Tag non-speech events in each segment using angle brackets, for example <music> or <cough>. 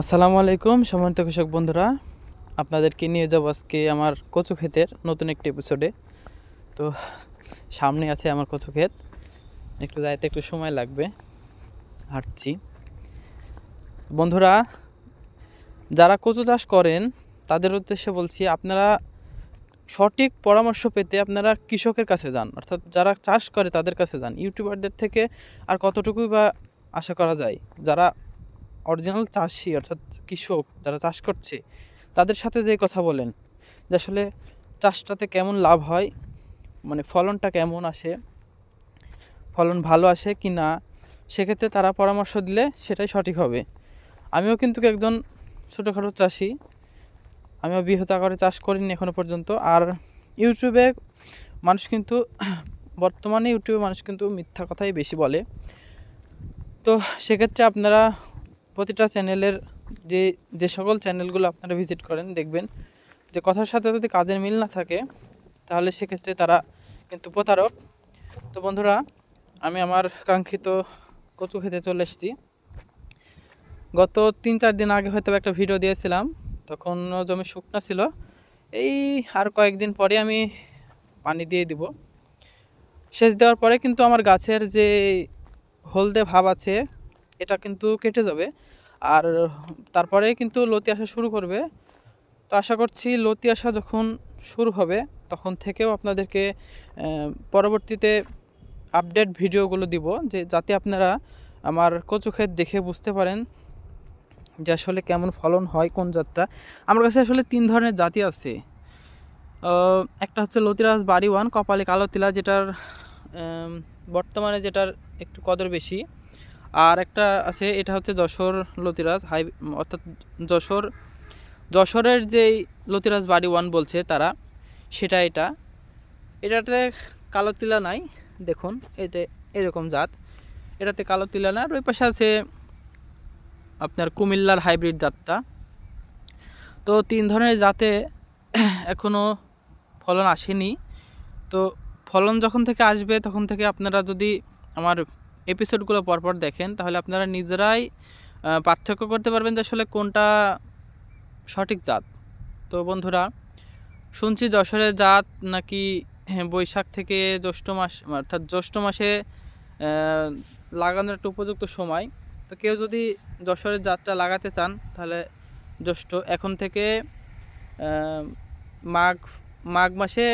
আসসালামু আলাইকুম, সম্মানিত কৃষক বন্ধুরা। আপনাদেরকে নিয়ে যাব আজকে আমার কচু ক্ষেতের নতুন একটি এপিসোডে তো সামনে আছে আমার কচু ক্ষেত। একটু যাইতে একটু সময় লাগবে। হাঁটছি। বন্ধুরা, যারা কচু চাষ করেন, তাদের উদ্দেশ্যে বলছি, আপনারা সঠিক পরামর্শ পেতে আপনারা কৃষকের কাছে যান। অর্থাৎ যারা চাষ করে, তাদের কাছে যান। ইউটিউবারদের থেকে আর কতটুকুই বা আশা করা যায়? যারা অরিজিনাল চাষি অর্থাৎ কৃষক যারা চাষ করছে, তাদের সাথে যে কথা বলেন, যে আসলে চাষটাতে কেমন লাভ হয় মানে ফলনটা কেমন আসে, ফলন ভালো আসে কি না, সেক্ষেত্রে তারা পরামর্শ দিলে সেটাই সঠিক হবে। আমিও কিন্তু একজন ছোটোখাটো চাষি, আমিও বৃহৎ আকারে চাষ করিনি এখনও পর্যন্ত, আর ইউটিউবে মানুষ কিন্তু <clears throat> বর্তমানে ইউটিউবে মানুষ কিন্তু মিথ্যা কথাই বেশি বলে। তো সেক্ষেত্রে আপনারা প্রতিটা চ্যানেলের যে যে সকল চ্যানেলগুলো আপনারা ভিজিট করেন, দেখবেন যে কথার সাথে যদি কাজের মিল না থাকে, তাহলে সেক্ষেত্রে তারা কিন্তু প্রতারক। তো বন্ধুরা, আমি আমার কাঙ্ক্ষিত কচু খেতে চলে এসেছি। গত তিন চার দিন আগে হয়তো একটা ভিডিও দিয়েছিলাম, তখন জমি শুকনো ছিল। এই আর কয়েকদিন পরে আমি পানি দিয়ে দিব। সেচ দেওয়ার পরে কিন্তু আমার গাছের যে হলদে ভাব আছে, এটা কিন্তু কেটে যাবে। আর তারপরে কিন্তু লতি আসা শুরু করবে। তো আশা করছি লতি আসা যখন শুরু হবে, তখন থেকেও আপনাদেরকে পরবর্তীতে আপডেট ভিডিওগুলো দিব, যে যাতে আপনারা আমার কচু ক্ষেত দেখে বুঝতে পারেন যে আসলে কেমন ফলন হয় কোন জাতটা। আমার কাছে আসলে তিন ধরনের জাতি আছে। একটা হচ্ছে লতিরাজ বাড়ি ওয়ান কপালে কালো তিলা যেটার বর্তমানে যেটার একটু কদর বেশি। আর একটা আছে, এটা হচ্ছে যশোর লতিরাজ হাই, অর্থাৎ যশোর, যশোরের যেই লতিরাজ বাড়ি ওয়ান বলছে তারা, সেটা এটা। এটাতে কালো তিলা নাই, দেখুন এতে এরকম জাত। এটাতে কালো তিলা না আর ওই পাশে আছে আপনার কুমিল্লার হাইব্রিড জাতটা। তো তিন ধরনের জাতে <clears throat> এখনও ফলন আসেনি। তো ফলন যখন থেকে আসবে, তখন থেকে আপনারা যদি আমার এপিসোডগুলো পরপর দেখেন তাহলে আপনারা নিজেরাই পার্থক্য করতে পারবেন যে আসলে কোনটা সঠিক জাত। তো বন্ধুরা শুনছি যশোরের জাত নাকি হ্যাঁ, বৈশাখ থেকে জ্যৈষ্ঠ মাস অর্থাৎ জ্যৈষ্ঠ মাসে লাগানোর একটা উপযুক্ত সময়। তো কেউ যদি যশোরের জাতটা লাগাতে চান তাহলে জ্যৈষ্ঠ এখন থেকে মাঘ মাঘ মাসে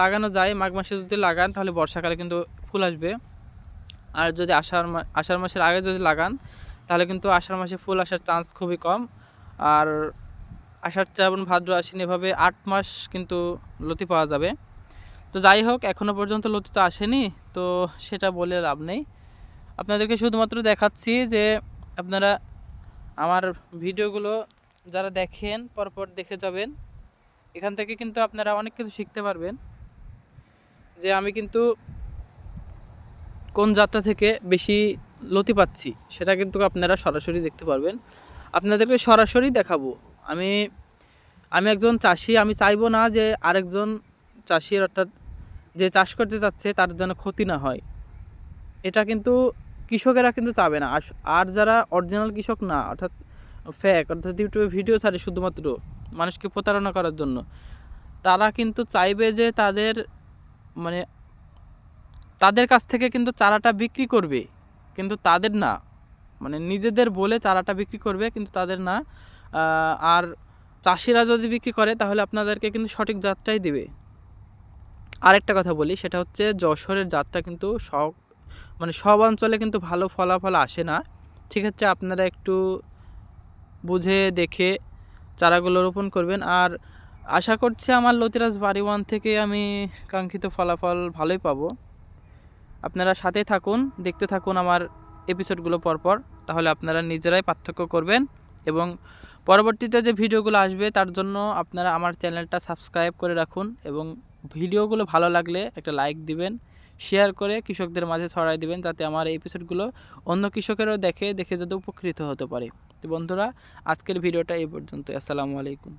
লাগানো যায়। মাঘ মাসে যদি লাগান তাহলে বর্ষাকালে কিন্তু ফুল আসবে। আর যদি আষাঢ় মা, আষাঢ় মাসের আগে যদি লাগান, তাহলে কিন্তু আষাঢ় মাসে ফুল আসার চান্স খুবই কম। আর আষাঢ়, শ্রাবণ, ভাদ্র, আশ্বিন এভাবে আট মাস কিন্তু লতি পাওয়া যাবে। তো যাই হোক এখনও পর্যন্ত লতি তো আসেনি, তো সেটা বলে লাভ নেই। আপনাদেরকে শুধুমাত্র দেখাচ্ছি যে আপনারা আমার ভিডিওগুলো যারা দেখেন, পরপর দেখে যাবেন, এখান থেকে কিন্তু আপনারা অনেক কিছু শিখতে পারবেন। যে আমি কিন্তু কোন যাত্রা থেকে বেশি লতি পাচ্ছি, সেটা কিন্তু আপনারা সরাসরি দেখতে পারবেন। আপনাদেরকে সরাসরি দেখাবো। আমি আমি একজন চাষি, আমি চাইব না যে আরেকজন চাষির অর্থাৎ যে চাষ করতে চাচ্ছে তার যেন ক্ষতি না হয়। এটা কিন্তু কৃষকেরা কিন্তু চাবে না। আর যারা অরিজিনাল কৃষক না, অর্থাৎ ফ্যাক অর্থাৎ ইউটিউবে ভিডিও ছাড়ে শুধুমাত্র মানুষকে প্রতারণা করার জন্য, তারা কিন্তু চাইবে যে তাদের মানে তাদের কাছ থেকে কিন্তু চারাটা বিক্রি করবে, কিন্তু তাদের না। মানে নিজেদের বলে চারাটা বিক্রি করবে, কিন্তু তাদের না। আর চাষিরা যদি বিক্রি করে, তাহলে আপনাদেরকে কিন্তু সঠিক জাতটাই দিবে। আরেকটা কথা বলি, সেটা হচ্ছে যশোরের জাতটা কিন্তু সব মানে সব অঞ্চলে কিন্তু ভালো ফলাফল আসে না। সেক্ষেত্রে আপনারা একটু বুঝে দেখে চারাগুলো রোপণ করবেন। আর আশা করছি আমার লতিরাজ বাড়ি ওয়ান থেকে আমি কাঙ্ক্ষিত ফলাফল ভালোই পাবো। আপনারা সাথে থাকুন, দেখতে থাকুন আমার এপিসোডগুলো পরপর, তাহলে আপনারা নিজেরাই পার্থক্য করবেন এবং পরবর্তীতে যে ভিডিওগুলো আসবে, তার জন্য আপনারা আমার চ্যানেলটা সাবস্ক্রাইব করে রাখুন এবং ভিডিওগুলো ভালো লাগলে একটা লাইক দিবেন শেয়ার করে কৃষকদের মাঝে ছড়াই দিবেন যাতে আমার এপিসোডগুলো অন্য কৃষকেরও দেখে দেখে যাতে উপকৃত হতে পারে। তো বন্ধুরা, আজকের ভিডিওটা এই পর্যন্ত আসসালামু আলাইকুম।